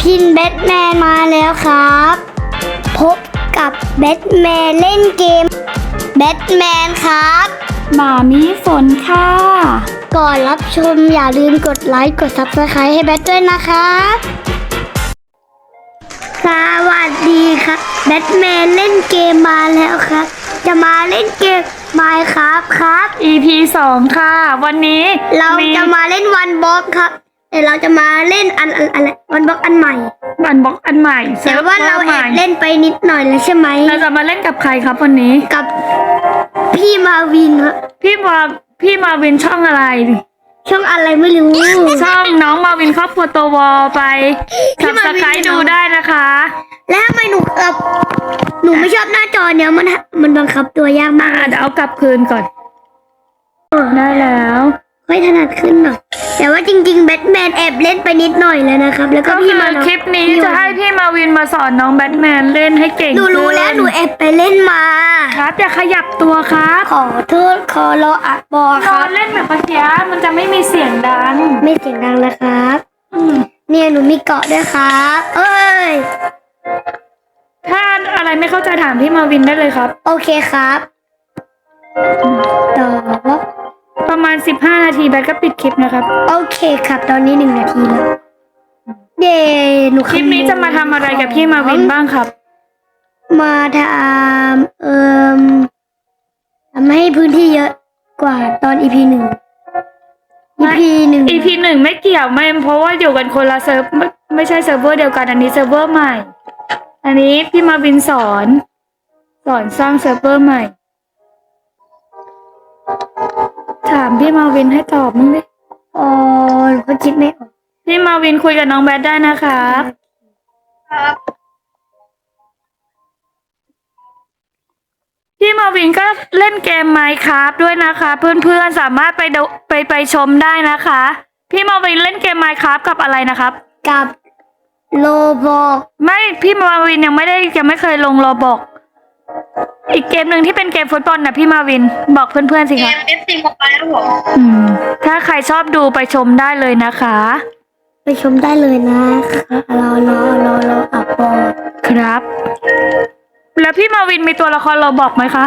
พินแบทแมนมาแล้วครับ พบกับแบทแมนเล่นเกมแบทแมนครับหมามีฝนค่ะ ก่อนรับชมอย่าลืมกดไลค์กด Subscribe ให้แบทด้วยนะครับสวัสดีครับแบทแมนเล่นเกมมาแล้วครับ จะมาเล่นเกมไมครับครับ EP 2 ค่ะ วันนี้เราจะมาเล่นวันบล็อกครับ แต่เราจะมาเล่นอันอันอะไรวันบล็อกอันใหม่บันบล็อกอันใหม่แต่ว่าเราซิฟวแอใหบม่เล่นไปนิดหน่อยแล้วใช่ไหมเราจะมาเล่นกับใครครับวันนี้ กับพี่มาวินครับพี่มาพี่มาวินช่องอะไร ช่องอะไรไม่รู้ ช่องน้องมาวินครอบครัวตัววอไปพี่สับมาสวินไครดูได้นะคะ แล้วทำไมหนูเอบหนูไม่ชอบหน้าจอเนี้ยมันมันบังคับตัวยากมากอะเดี๋ยวเอากลับคืนก่อน ได้แล้วค่อยถนัดขึ้นหน่อย แต่ว่าจริงๆแบทแมนแอบเล่นไปนิดหน่อยแล้วนะครับ แล้วก็ก็พี่คือมาคลิปนี้พี่จะให้พี่มาวินมาสอนน้องแบทแมนเล่นให้เก่งหนูรู้ขึ้นแล้วหนูแอบไปเล่นมา ครับอย่าขยับตัวครับขอโทษขอรออัดบอคนรัอบนเล่นแบบเมื่อกี้มันจะไม่มีเสียงดังไม่เสียงดังนะครับ อืมเนี่ยหนูมีเกาะด้วยครับ เอ้ย ถ้าอะไรไม่เข้าใจถามพี่มาวินได้เลยครับ โอเคครับ ต่อ ประมาณ 15 นาทีแบทก็ปิดคลิปนะครับ โอเคครับ ตอนนี้หนึ่งนาทีแล้ว เย้หนูคลิปนี้จะมาทำอะไรกับพี่มาวินบ้างครับ มาทำเอ่มทำให้พื้นที่เยอะกว่าตอน EP หนึ่ง EP หนึ่ง EP หนึ่งไม่เกี่ยวไม่เพราะว่าอยู่กันคนละเซิร์ฟไม่ไม่ใช่เซิร์ฟเวอร์เดียวกันอันนี้เซิร์ฟเวอร์ใหม่ อันนี้พี่มาวินสอน สอนสร้างเซิร์ฟเวอร์ใหม่ถามพี่มาวินให้ตอบมั้งดิอ๋อหนูก็คิดไม่ออกพี่มาวินคุยกับน้องแบทได้นะครับ ครับพี่มาวินก็เล่นเกมไมค์ครับด้วยนะคะ เพื่อนๆสามารถไปดูไปไปชมได้นะคะ พี่มาวินเล่นเกมไมค์ครับกับอะไรนะครับ กับโลบอกไม่พี่มาวินยังไม่ได้ยังไม่เคยลงโรบอก อีกเกมหนึ่งที่เป็นเกมฟุตบอลนะพี่มาวิน บอกเพื่อนๆสิเกคะม FC Mobile ครับผมอืม ถ้าใครชอบดูไปชมได้เลยนะคะ ไปชมได้เลยนะคะรอรอรอรออัปบอลครับ แล้วพี่มาวินมีตัวละครโรบอกไหมคะ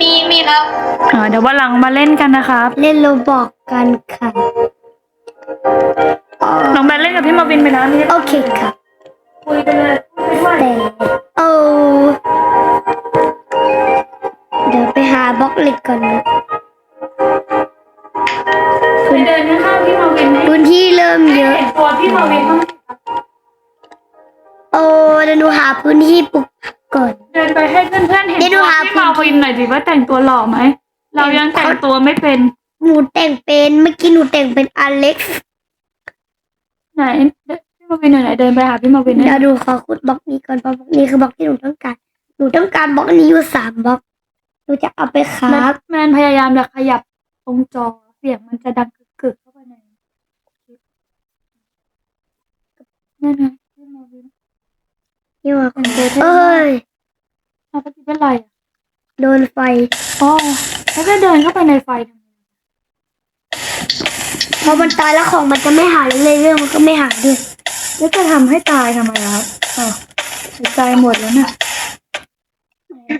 มีมีครับอ่าเดี๋ยววันหลังมาเล่นกันนะครับ เล่นโลบอกกันค่ะ น้องแบนเล่นกับพี่มาวินไปแล้วนี่ โอเคค่ะ พื้นที่ปลูกผักก่อน เดินไปให้เพื่อนๆเห็นเดี๋ยวดูตัวหาพี่มาวินหน่อยสิว่าแต่งตัวหล่อไหม เรายังแต่งตัวไม่เป็น หนูแต่งเป็นเมื่อกี้หนูแต่งเป็นอเล็กซ์ไหนพี่มาวินไหนๆเดินไปหาพี่มาวินเดี๋เนี่ยวยดูขอขุดบล็อกนี้ก่อนเพราะบล็อกนี้คือบล็อกที่หนูต้องการหนูต้องการบล็อกนี้อยู่สามบล็อกหนูจะเอาไปคราฟแมนพยายามจะขยับตรงจอเสียงมันจะดังกึกๆเข้าไปในคลิปนั่นไงพี่มาวิน นี่ว่าแต่งตัวเท่เอ้ยเอาไปเป็นไรอะโดนไฟอ๋อแล้วก็เดินเข้าไปในไฟทำไมพอมันตายแล้วของมันจะไม่หายเลยเรื่องมันก็ไม่หายด้วยแล้วจะทำให้ตายทำไมครับอ๋อตายหมดแล้วน่ะ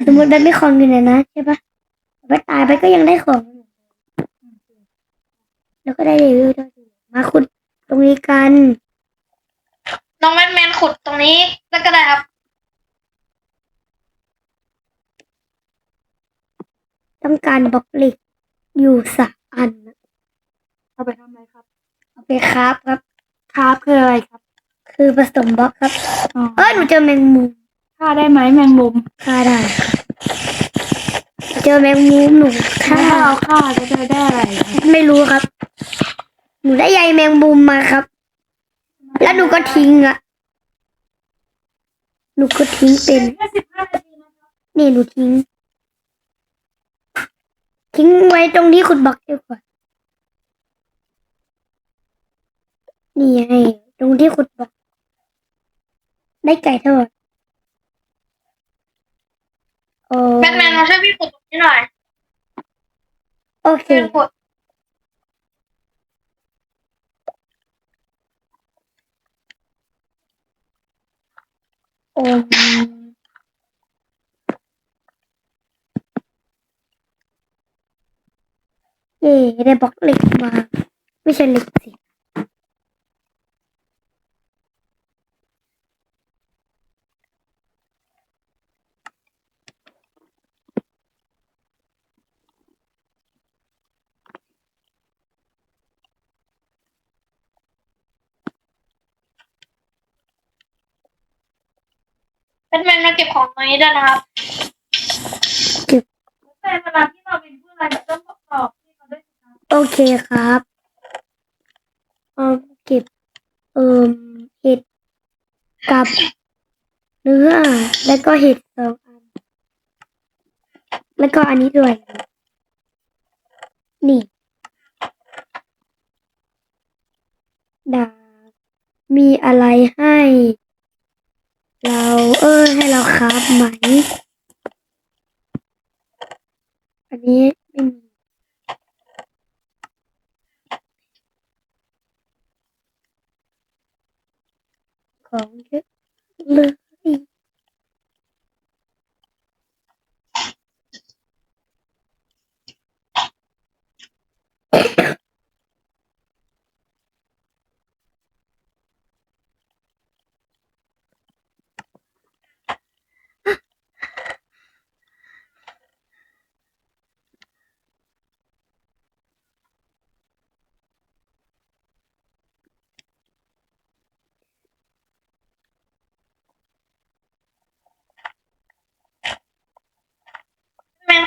สมมติมันไม่ของอยู่ในนะใช่ปะไปตายไปก็ยังได้ของอยู่แล้วก็ได้รีวิวด้วยมาขุดตรงนี้กัน น้องแมนแมนขุดตรงนี้แล้วก็ได้ครับ ต้องการบล็อกเหล็กอยู่สามอันนะเอาไปทำอะไรครับเอาไปคราฟครับ ครับคืออะไรครับ คือผสมบล็อกครับ อ๋อ เอ้ยหนูเจอแมงมุมฆ่าได้ไหมแมงมุมฆ่าได้เจอแมงมุมหนูฆ่า ถ้าเราฆ่าจะได้ได้อะไรไม่รู้ครับ หนูได้ใยแมงมุมมาครับ แล้วหนูก็ทิ้งอะ หนูก็ทิ้งเป็นแค่สิบห้านาทีนะครับนี่หนูทิ้ง ทิ้งไว้ตรงที่ขุดบล็อกดีกว่านี่ไงตรงที่ขุดบล็อกได้ไก่ทอดโอ้แบทแมนมาช่วยพี่ขุดตรงนี้หน่อย โอเคช่วยขุด มเย่ ได้บล็อกเหล็กมา ไม่ใช่เหล็กสิแบทแมนมาเก็บของตรงนี้ด้วยนะครับแต่เวลาที่มาวิน โอเคครับเออเก็บ เอ่มเห็ดกับเนื้อ แล้วก็เห็ดสองอัน แล้วก็อันนี้ด้วย นี่ดามีอะไรให้ เราเออให้เราครับไหม อันนี้ไม่มี ขอ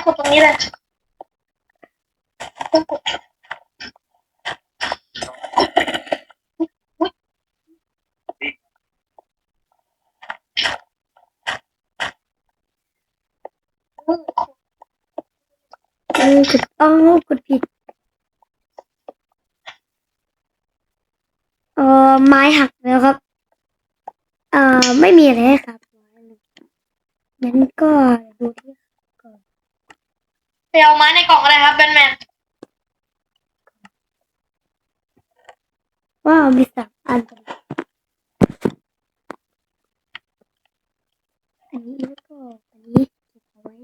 งเยอะเลยแมนขุดตรงนี้เลยต้องขุดอืมขุดเออกดอ้อกดผิด เออไม้หักแล้วครับ เออไม่มีอะไรครับงั้นก็ดูที่ ไปเอาไม้ในกล่องอะไรครับแบทแมนว่าวมีสามอัน อันนี้แล้วก็อันนี้เก็บเอาไว้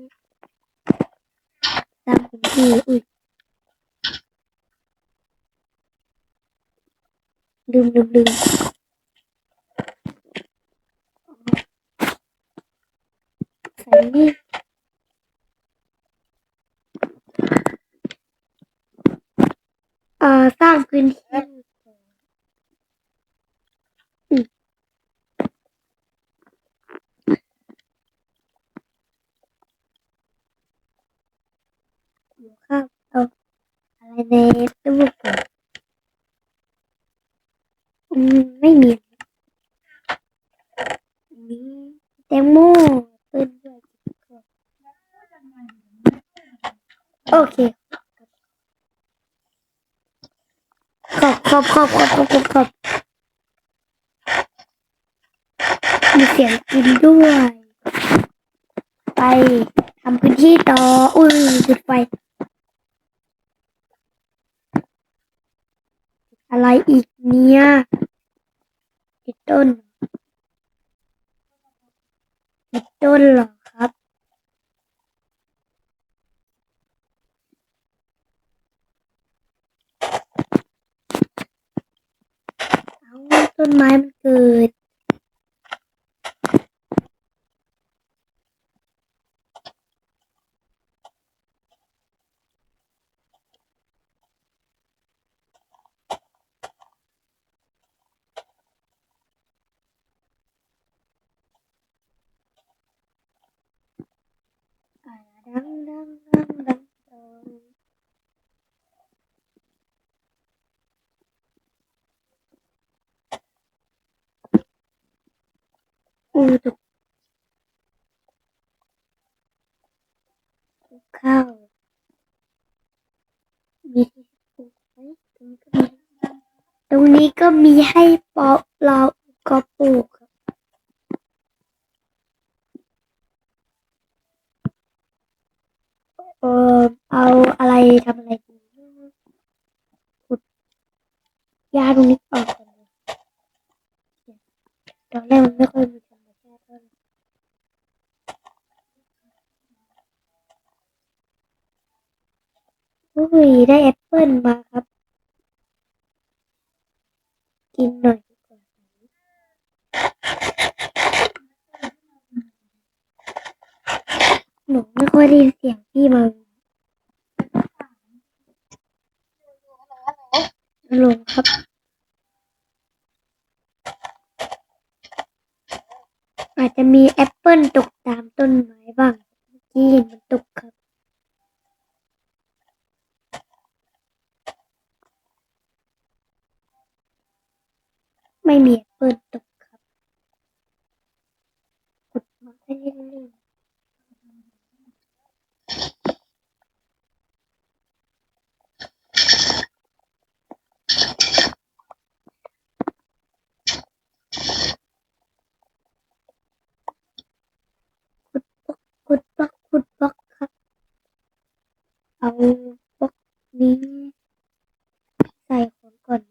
ตามพื้นที่อุ้ยลืมลืมลืมใส่นี่เอ่อสร้างพื้นที่ อยู่ข้าวเอา อะไรในตู้ก่อนอืมไม่มีมีแตงโมปืนด้วยโอเคขอบขอบขอบขอบขอบขอบขอบมีเสียงกินด้วย ไปทำพื้นที่ต่อ อุ้ยจุดไฟ อะไรอีกเนี่ยติดต้นติดต้นเหรอครับ เอาต้นไม้มันเกิดงดังดังดังดังอู้ ตกข้าวมีที่ปลูกไหมตรงนี้ก็มีตรงนี้ก็มีให้ปอกเราก็ปลูกครับเออเอาอะไรทำอะไรดีนะขุดหญ้าตรงนี้ออกก่อนเลยตอนแรกมันไม่ค่อยมีธรรมชาติเท่าไหร่ ยได้แอปเปิลมาครับ กินหน่อยดีกว่า หนูไม่ค่อยได้ยินเสียงพี่มาฮัลโหลครับ อาจจะมีแอปเปิลตกตามต้นไม้บ้างเมื่อกี้เห็นมันตกครับ ไม่มีแอปเปิลตกครับกดมาให้เล่นๆขุดบล็อกขุดบล็อกครับ เอาบล็อกนี้ ใส่ของก่อน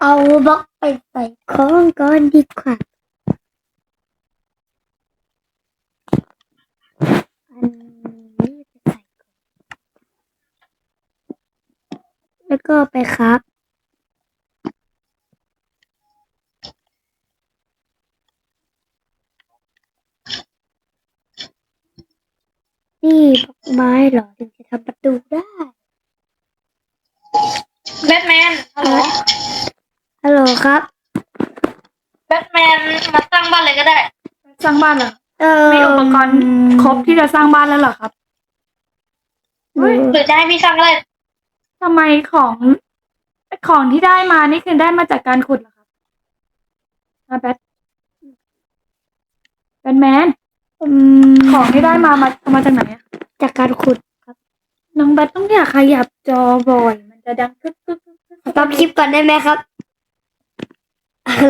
เอาบล็อกไปใส่ ของก่อนดีกว่าอันนี้ไปใส่ก่อนแล้วก็ไปครับ นี่บล็อกไม้เหรอ ถึงจะทำประตูได้ แบทแมนฮัลโหล ฮัลโหลครับ แบทแมนมาสร้างบ้านเลยก็ได้ สร้างบ้านเหรอ เออ มีอุปกรณ์ครบที่จะสร้างบ้านแล้วเหรอครับหนูหรือจะให้พี่สร้างก็ได้ทำไมของของที่ได้มานี่คือได้มาจากการขุดเหรอครับอาแบทแบทแมนอืมของที่ได้มามาเอามาจากไหนอะจากการขุดครับน้องแบทต้องอย่าขยับจอบ่อย มันจะดังกึกกึกกึกกึกสต็อปคลิปก่อนได้ไหมครับ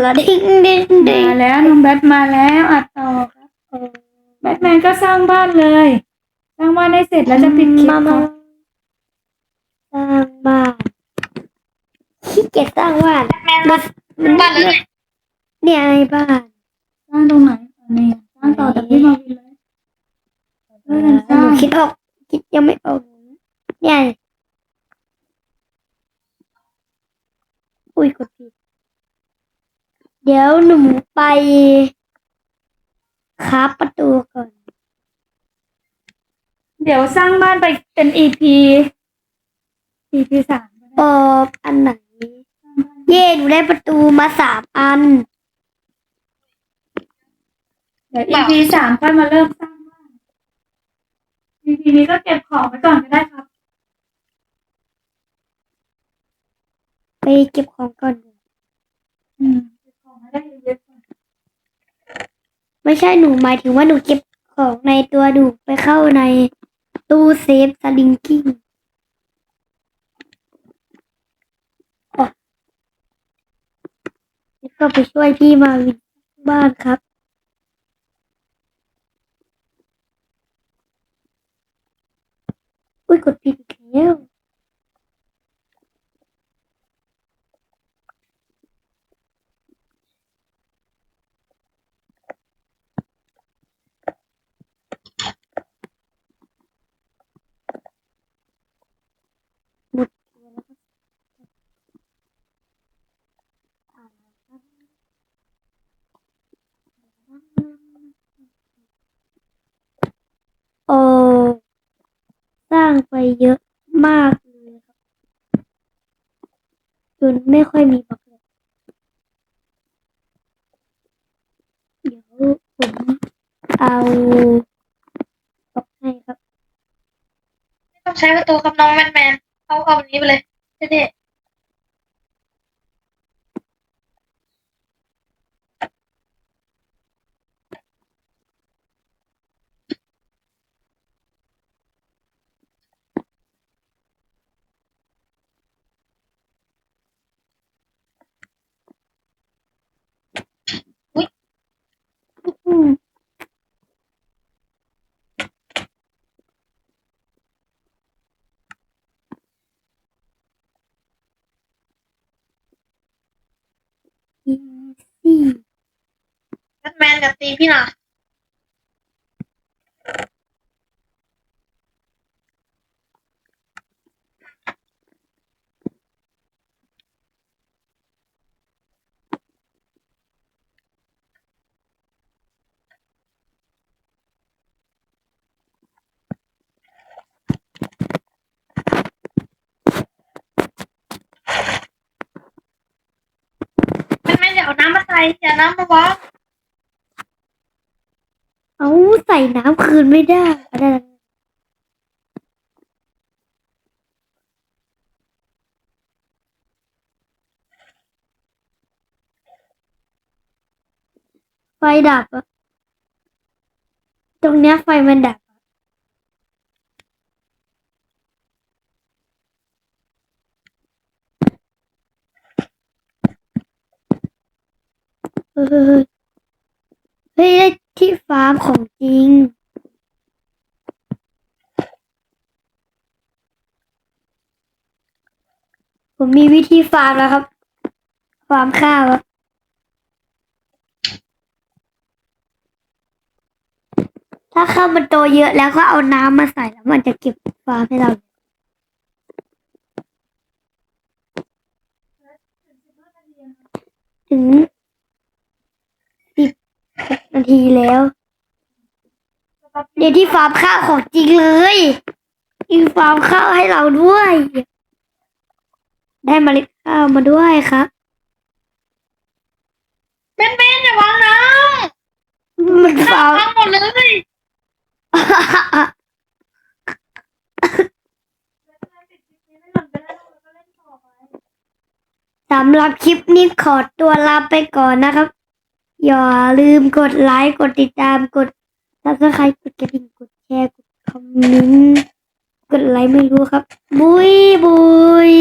แล้วดิ้งดิ้งดิ้งมาแล้วน้องแบทมาแล้วอัดต่อครับ แบทแมนก็สร้างบ้านเลย สร้างบ้านได้เสร็จแล้วจะปิดคลิปมาคมารับสร้างบ้านขี้เกียจสร้างบ้านแบทแมนมาบ้านเลยเนี่ยไอ้บ้านสร้างตรงไหนอันนี้สร้างต่อจากพี่มาวินเลยเออสร้างหนูคิดออกคิดยังไม่ออกเนี่ยอุ้ยกดผิดเดี๋ยวหนูไป คาบประตูก่อน เดี๋ยวสร้างบ้านไปเป็น EP EP สามก็ได้ออกอันไหน เย่หนูได้ประตูมาสามอัน เดี๋ยว EP สามค่อยมาเริ่มสร้างบ้าน EP นี้ก็เก็บของไว้ก่อนก็ได้ครับ ไปเก็บของก่อน อืมเก็บของให้ได้เยอะๆก่อน ไม่ใช่หนูหมายถึงว่าหนูเก็บของในตัวหนูไปเข้าในตู้เซฟสลิงกิ้งแล้วก็ไปช่วยพี่มาวินบ้านครับ อุ้ยกดผิดอีกแล้ว หมดตัวแล้วครับโอ้สร้างไปเยอะมากเลยครับจนไม่ค่อยมีบล็อกเลยเดี๋ยวผมเอาบล็อกให้ครับ ไม่ต้องใช้ประตูครับน้องแมนแมนเอาเอาแบบนี้ไปเลยเท่ๆ จะตีพี่นะไม่เดี๋ยวน้ำมาใส่เดี๋ยวน้ำมาวาง ใส่น้ำคืนไม่ได้อะไรไฟดับ ตรงเนี้ยไฟมันดับเออเฮ้ยได้ ที่ฟาร์มของจริง ผมมีวิธีฟาร์มแล้วครับ ฟาร์มข้าวครับถ้าข้าวมันโตเยอะแล้วก็เอาน้ำมาใส่แล้วมันจะเก็บฟาร์มให้เราถึง นาทีแล้ว เดี๋ยวที่ฟาร์มข้าวของจริงเลยมีฟาร์มข้าวให้เราด้วย ได้เมล็ดข้าวมาด้วยครับแมนแมนอย่าวางน้มันำฟาร์มน้ำหมดเลยสำหรับคลิปนี้ขอตัวลาไปก่อนนะครับ อย่าลืมกดไลค์กดติดตามกดซับสไครต์กดกระดิ่งกดแชร์กดคอมเมนต์กดไลค์ไม่รู้ครับ บุยบุย